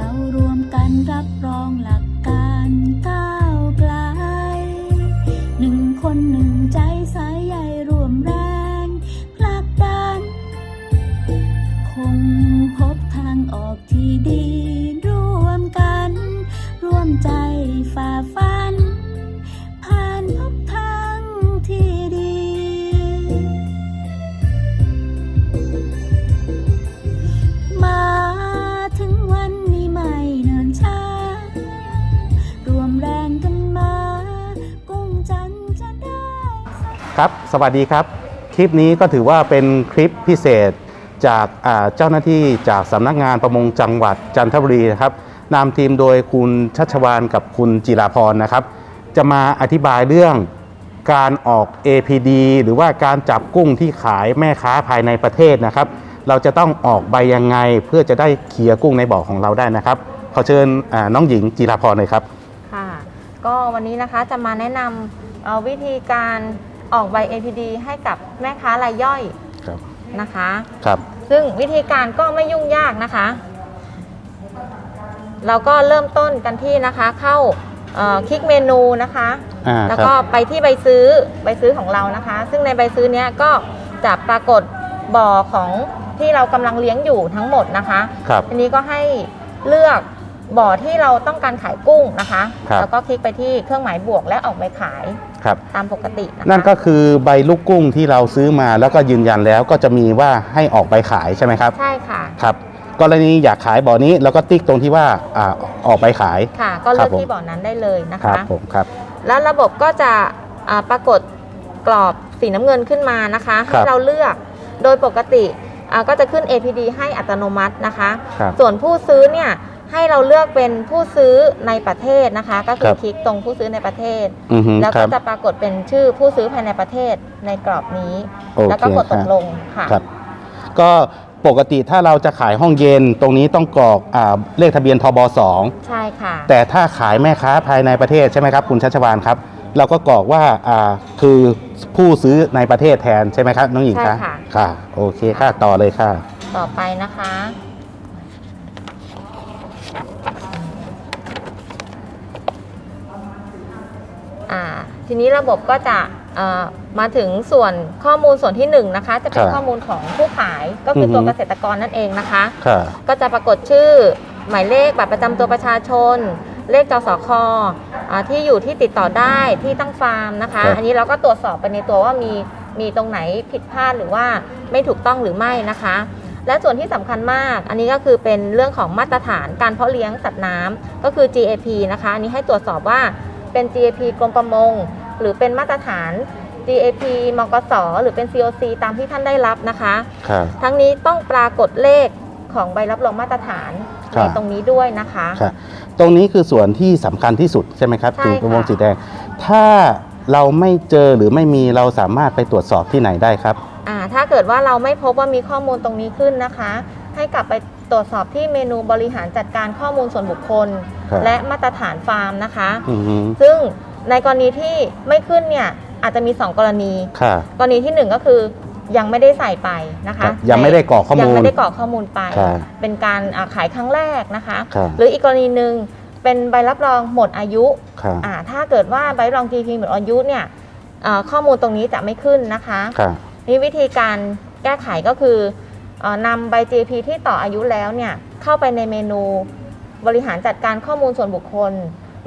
เรารวมกันรับรองหลักการก้าวไกลหนึ่งคนหนึ่งใจสายใยรวมแรงผลักดัน คงพบทางออกที่ดีร่วมกัน ร่วมใจฝ่าฟัน ครับสวัสดีครับ คลิปนี้ก็ถือว่าเป็นคลิปพิเศษจากเจ้าหน้าที่จากสำนักงานประมงจังหวัดจันทบุรีนะครับนำทีมโดยคุณชัชวานกับคุณจิราพรนะครับ จะมาอธิบายเรื่องการออก APD หรือว่าการจับกุ้งที่ขายแม่ค้าภายในประเทศนะครับ เราจะต้องออกใบยังไงเพื่อจะได้เคลียร์กุ้งในบ่อของเราได้นะครับ ขอเชิญน้องหญิงจิราพรเลยครับ ค่ะ ก็วันนี้นะคะจะมาแนะนำวิธีการ ออกใบ APD ให้กับแม่ค้ารายย่อยครับนะคะ ครับซึ่งวิธีการก็ไม่ยุ่งยากนะคะ เราก็เริ่มต้นกันที่นะคะ เข้าเอ่อคลิกเมนูนะคะ อ่าแล้วครัก็บไปที่ใบซื้อใบซื้อของเรานะคะ ซึ่งในใบซื้อเนี้ยก็จะปรากฏบ่อของที่เรากำลังเลี้ยงอยู่ทั้งหมดนะคะ ครับ ทีนี้ก็ให้เลือก บ่อที่เราต้องการขายกุ้งนะคะ ครับแล้วก็คลิกไปที่เครื่องหมายบวกและออกใบขายครับ ตามปกตินะคะนั่นก็คือใบลูกกุ้งที่เราซื้อมาแล้วก็ยืนยันแล้วก็จะมีว่าให้ออกใบขายใช่ไหมครับ ใช่ค่ะ ครับ กรณีอยากขายบ่อนี้แล้วก็ติ๊กตรงที่ว่าอ่าออกใบขาย ค่ะ ก็คเลืรัอบกผมที่บ่อนั้นได้เลยนะครัคะ บผมครับ แล้วระบบก็จะอ่าปรากฏกรอบสีน้ำเงินขึ้นมานะคะครัให้บ เราเลือกโดยปกติอ่าก็จะขึ้น APD ให้อัตโนมัตินะคะ ครับ ส่วนผู้ซื้อเนี่ย ให้เราเลือกเป็นผู้ซื้อในประเทศนะคะ ก็คืครัอบคลิกตรงผู้ซื้อในประเทศ อือฮึแล้วคก็รับจะปรากฏเป็นชื่อผู้ซื้อภายในประเทศในกรอบนี้ โอเคแล้วก็กดตกลงครัค่ะบครับ ก็ปกติถ้าเราจะขายห้องเย็นตรงนี้ต้องกรอกอ่าเลขทะเบียนทบสอง ใช่ค่ะ แต่ถ้าขายแม่ค้าภายในประเทศใช่ไหมครับคุณชัชวานครับ เราก็กรอกว่าอ่าคือผู้ซื้อในประเทศแทนใช่ไหมครับน้องหญิงใช่คะค่ะ ค่ะ โอเคค่ะต่อเลยค่ะ ต่อไปนะคะ อ่าทีนี้ระบบก็จะเอ่อมาถึงส่วนข้อมูลส่วนที่1นงนะคะจะเป็นครับข้อมูลของผู้ขายก็คือออฮึ ตัวเกษตรกรนั่นเองนะคะ ค่ะ ก็จะปรากฏชื่อ หมายเลขบัตรประจำตัวประชาชน เลขจสคอ่าที่อยู่ที่ติดต่อได้ที่ตั้งฟาร์มนะคะ ครับ อันนี้เราก็ตรวจสอบไปในตัวว่ามีมีตรงไหนผิดพลาดหรือว่าไม่ถูกต้องหรือไม่นะคะ และส่วนที่สำคัญมาก อันนี้ก็คือเป็นเรื่องของมาตรฐานการเพาะเลี้ยงสัตว์น้ำก็คือ GAP นะคะ อันนี้ให้ตรวจสอบว่า เป็น GAP กรมประมง หรือเป็นมาตรฐาน GAP มกสหรือเป็น COC ตามที่ท่านได้รับนะคะค่ะทั้งนี้ต้องปรากฏเลขของใบรับรองมาตรฐานครัในบตรงนี้ด้วยนะคะค่ะตรงนี้คือส่วนที่สำคัญที่สุดใช่ไหมครับใช่ถึงวงค่ะ สีแดง ถ้าเราไม่เจอหรือไม่มีเราสามารถไปตรวจสอบที่ไหนได้ครับ อ่าถ้าเกิดว่าเราไม่พบว่ามีข้อมูลตรงนี้ขึ้นนะคะ ให้กลับไปตรวจสอบที่เมนูบริหารจัดการข้อมูลส่วนบุคคล ครับและมาตรฐานฟาร์มนะคะ อือฮึซึ่งในกรณีที่ไม่ขึ้นเนี่ยอาจจะมี 2 กรณี ค่ะ กรณีที่ 1 ก็คือยังไม่ได้ใส่ไปนะคะครับยังไม่ได้กรอกข้อมูลยังไม่ได้กรอกข้อมูลไปครับเป็นการอ่าขายครั้งแรกนะคะ ครับ หรืออีกกรณีหนึ่งเป็นใบรับรองหมดอายุค่ะอ่าถ้าเกิดว่าใบรับรอง GP หมดอายุเนี่ยเอ่อข้อมูลตรงนี้จะไม่ขึ้นนะคะ ค่ะ นี่วิธีการแก้ไขก็คือเออนำใบ GP ที่ต่ออายุแล้วเนี่ยเข้าไปในเมนู บริหารจัดการข้อมูลส่วนบุคคล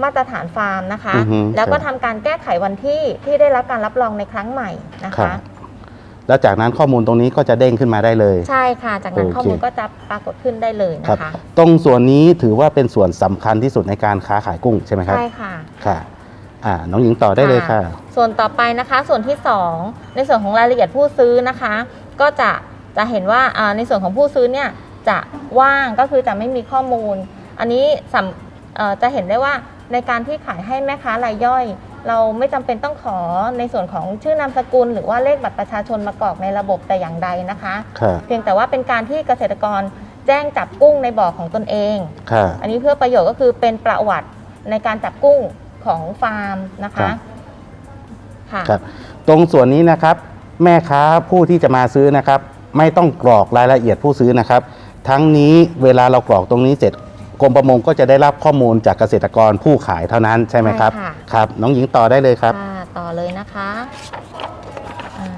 มาตรฐานฟาร์มนะคะ อือฮึแล้วก็คทำรับการแก้ไขวันที่ที่ได้รับการรับรองในครั้งใหม่นะค่ะคะ แล้วจากนั้นข้อมูลตรงนี้ก็จะเด้งขึ้นมาได้เลย ใช่ค่ะ จากนั้นโอเค ข้อมูลก็จะปรากฏขึ้นได้เลยครับ นะคะ ตรงส่วนนี้ถือว่าเป็นส่วนสำคัญที่สุดในการค้าขายกุ้งใช่ไหมครับ ใช่ค่ะ ค่ะ อ่า น้องหญิงต่อได้เลยค่ะ ส่วนต่อไปนะคะ ส่วนที่ 2 ในส่วนของรายละเอียดผู้ซื้อนะคะ ก็จะจะเห็นว่าอ่าในส่วนของผู้ซื้อเนี่ยจะว่างก็คือจะไม่มีข้อมูล อันนี้สำเอ่อจะเห็นได้ว่าในการที่ขายให้แม่ค้ารายย่อย เราไม่จำเป็นต้องขอในส่วนของชื่อนามสกุล หรือว่าเลขบัตรประชาชนมากรอกในระบบแต่อย่างใดนะคะค่ะเพียงแต่ว่าเป็นการที่เกษตรกรแจ้งจับกุ้งในบ่อของตนเองค่ะอันนี้เพื่อประโยชน์ก็คือเป็นประวัติในการจับกุ้งของฟาร์มนะครัคะบค่ะครับตรงส่วนนี้นะครับ แม่ค้าผู้ที่จะมาซื้อนะครับ ไม่ต้องกรอกรายละเอียดผู้ซื้อนะครับ ทั้งนี้เวลาเรากรอกตรงนี้เสร็จ กรมประมงก็จะได้รับข้อมูลจากเกษตรกรผู้ขายเท่านั้นใช่ไหมครับใช่ค่ะ ครับ น้องหญิงต่อได้เลยครับ ค่ะต่อเลยนะคะอ่า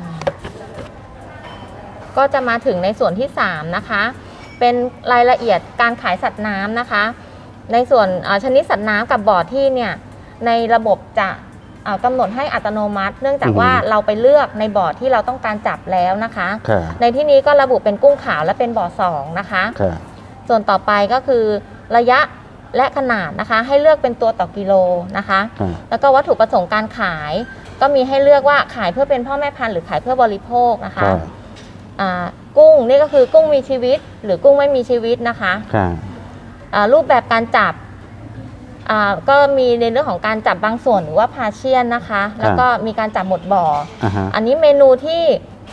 ก็จะมาถึงในส่วนที่ 3 นะคะ เป็นรายละเอียดการขายสัตว์น้ำนะคะ ในส่วนเอ่อชนิดสัตว์น้ำกับบ่อที่เนี่ยในระบบจะเอ่อกำหนดให้อัตโนมัติ เนื่องจากอือฮึว่าเราไปเลือกในบ่อที่เราต้องการจับแล้วนะคะ ค่ะในที่นี้ก็ระบุเป็นกุ้งขาวและเป็นบ่อสองนะคะ ค่ะ ส่วนต่อไปก็คือ ระยะและขนาดนะคะ ให้เลือกเป็นตัวต่อกิโลนะคะค่ะแล้วก็วัตถุประสงค์การขาย ก็มีให้เลือกว่าขายเพื่อเป็นพ่อแม่พันธุ์หรือขายเพื่อบริโภคนะคะค่ะอ่ากุ้งนี่ก็คือกุ้งมีชีวิต หรือกุ้งไม่มีชีวิตนะคะค่ะอ่ารูปแบบการจับอ่าก็มีในเรื่องของการจับบางส่วนหรือว่าพาเชียนนะคะ แล้วก็มีการจับหมดบ่อ อ่าฮะอันนี้เมนูที่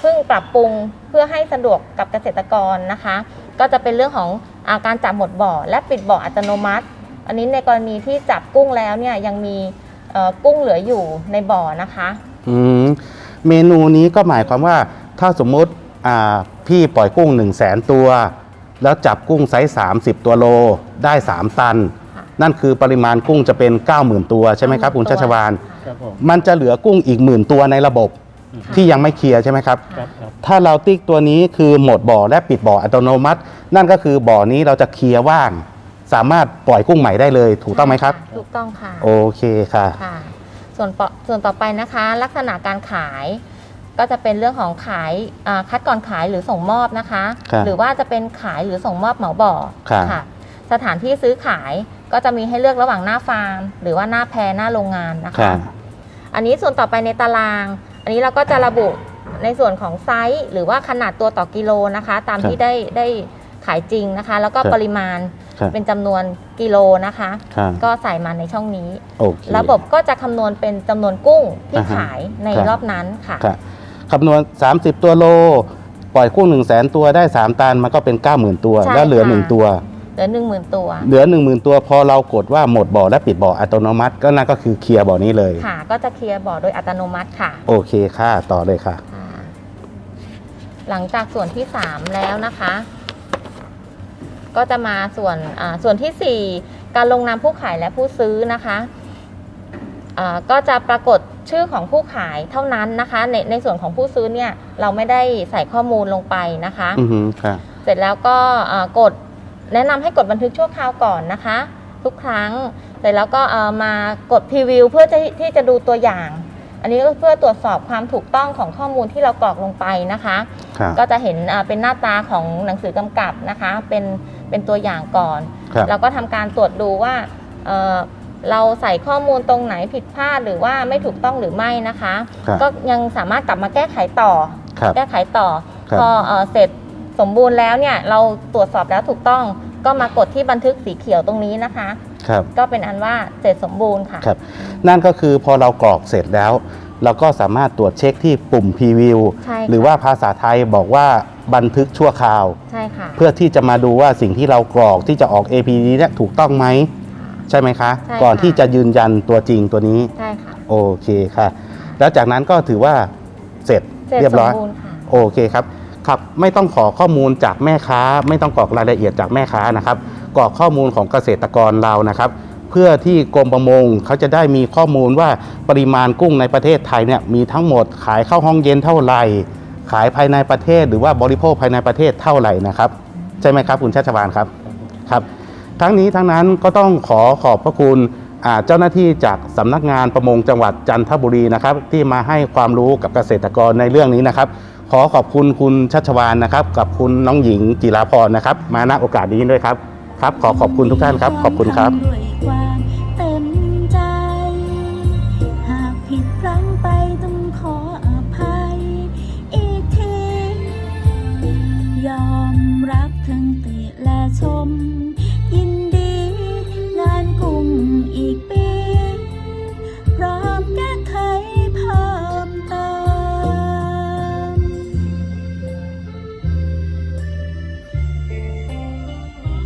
เพิ่งปรับปรุงเพื่อให้สะดวกกับเกษตรกรนะคะ ก็จะเป็นเรื่องของอาการจับหมดบ่อ และปิดบ่ออัตโนมัติ อันนี้ในกรณีที่จับกุ้งแล้วเนี่ยยังมีเอ่อกุ้งเหลืออยู่ในบ่อนะคะอืมเมนูนี้ก็หมายความว่าถ้าสมมติอ่าพี่ปล่อยกุ้ง 1 0 0 0 0แสนตัว แล้วจับกุ้งไซส์30 ตัวโลได้ 3 ตันค่ะนั่นคือปริมาณกุ้งจะเป็น 90,000 ตัวใช่ไหมครับคุณชัชวานครับผมมันจะเหลือกุ้งอีกหมื่นตัวในระบบค่ะ ที่ยังไม่เคลียร์ใช่ไหมครับครับครับถ้าเราติ๊กตัวนี้คือหมดบ่อและปิดบ่ออัตโนมัติ นั่นก็คือบ่อนี้เราจะเคลียร์ว่าง สามารถปล่อยกุ้งใหม่ได้เลย ถูกต้องไหมครับ ถูกต้องค่ะโอเคค่ะค่ะ ส่วนปส่วนต่อไปนะคะ ลักษณะการขายก็จะเป็นเรื่องของขายอ่าคัดก่อนขายหรือส่งมอบนะคะครับหรือว่าจะเป็นขายหรือส่งมอบเหมาบ่อครับค่ะสถานที่ซื้อขายก็จะมีให้เลือกระหว่างหน้าฟาร์ม หรือว่าหน้าแพรหน้าโรงงานนะค่ะคะอันนี้ส่วนต่อไปในตาราง อันนี้เราก็จะระบุในส่วนของไซส์ หรือว่าขนาดตัวต่อกิโลนะคะ ตามครับที่ได้ได้ขายจริงนะคะ แล้วก็ครับปริมาณครับเป็นจำนวนกิโลนะคะค่ะก็ใส่มาในช่องนี้ โอเค ระบบก็จะคำนวณเป็นจำนวนกุ้งที่อ่าฮะขายในครับ รอบนั้นค่ะ ค่ะคำนวณ 30 ตัวโล ปล่อยกุ้ง1 0 0 0 0แสนตัวได้ 3 ตัน มันก็เป็น 90,000 ตัว ใช่แล้วเหลือ ค่ะ 1 ตัวเห ลือหนึ่งหมื่นตัว เหลือ10,000ตัวพอเรากดว่าหมดบ่อและปิดบ่ออัตโนมัติ ก็นั่นก็คือเคลียร์บ่อนี้เลย ค่ะ ก็จะเคลียร์บ่อโดยอัตโนมัติค่ะ โอเคค่ะ ต่อเลยค่ะอ่าหลังจากส่วนที่3แล้วนะคะ ก็จะมาส่วนอ่าส่วนทีสี่4การลงนามผู้ขายและผู้ซื้อนะคะอ่าก็จะปรากฏชื่อของผู้ขายเท่านั้นนะคะ ในในส่วนของผู้ซื้อเนี่ยเราไม่ได้ใส่ข้อมูลลงไปนะคะ อือฮึค่ะ เสร็จแล้วก็เอ่อกด แนะนำให้กดบันทึกชั่วคราวก่อนนะคะ ทุกครั้งเสร็จแล้วก็เอ่อมากดพรีวิวเพื่อจะที่จะดูตัวอย่าง อันนี้ก็เพื่อตรวจสอบความถูกต้องของข้อมูลที่เรากรอกลงไปนะคะค่ะก็จะเห็นอ่าเป็นหน้าตาของหนังสือกำกับนะคะ เป็นเป็นตัวอย่างก่อนครับแล้วก็ทำการตรวจดูว่าเอ่อเราใส่ข้อมูลตรงไหนผิดพลาดหรือว่าไม่ถูกต้องหรือไม่นะคะครับก็ยังสามารถกลับมาแก้ไขต่อครับแก้ไขต่อครับพอเอ่อเสร็จ สมบูรณ์แล้วเนี่ยเราตรวจสอบแล้วถูกต้องก็มากดที่บันทึกสีเขียวตรงนี้นะคะ ครับ ก็เป็นอันว่าเสร็จสมบูรณ์ค่ะ ครับ นั่นก็คือพอเรากรอกเสร็จแล้ว เราก็สามารถตรวจเช็คที่ปุ่มพรีวิวใช่ค่ะ หรือว่าภาษาไทยบอกว่าบันทึกชั่วคราว ใช่ค่ะ เพื่อที่จะมาดูว่าสิ่งที่เรากรอกที่จะออก APD เนี่ยถูกต้องไหม ใช่ไหมคะ ใช่ค่ะ ก่อนที่จะยืนยันตัวจริงตัวนี้ ใช่ค่ะโอเคค่ะ แล้วจากนั้นก็ถือว่าเสร็จเสร็จเรียบสร้มอยบูรณ์ค่ะ โอเคครับ ครับไม่ต้องขอข้อมูลจากแม่ค้า ไม่ต้องกรอกรายละเอียดจากแม่ค้านะครับกรอกข้อมูลของเกษตรกรเรานะครับ เพื่อที่กรมประมงเขาจะได้มีข้อมูลว่าปริมาณกุ้งในประเทศไทยเนี่ยมีทั้งหมดขายเข้าห้องเย็นเท่าไหร่ ขายภายในประเทศ หรือว่าบริโภคภายในประเทศเท่าไหร่นะครับใช่ไหมครับคุณชัชวานครับครับทั้งนี้ทั้งนั้นก็ต้องขอขอบพระคุณเจ้าหน้าที่จากสำนักงานประมงจังหวัดจันทบุรีนะครับที่มาให้ความรู้กับเกษตรกรในเรื่องนี้นะครับ ขอขอบคุณคุณชัชวานนะครับ กับคุณน้องหญิงจิราพรนะครับ มาณโอกาสนี้ด้วยครับ ครับ ขอขอบคุณทุกท่านครับ ขอบคุณครับ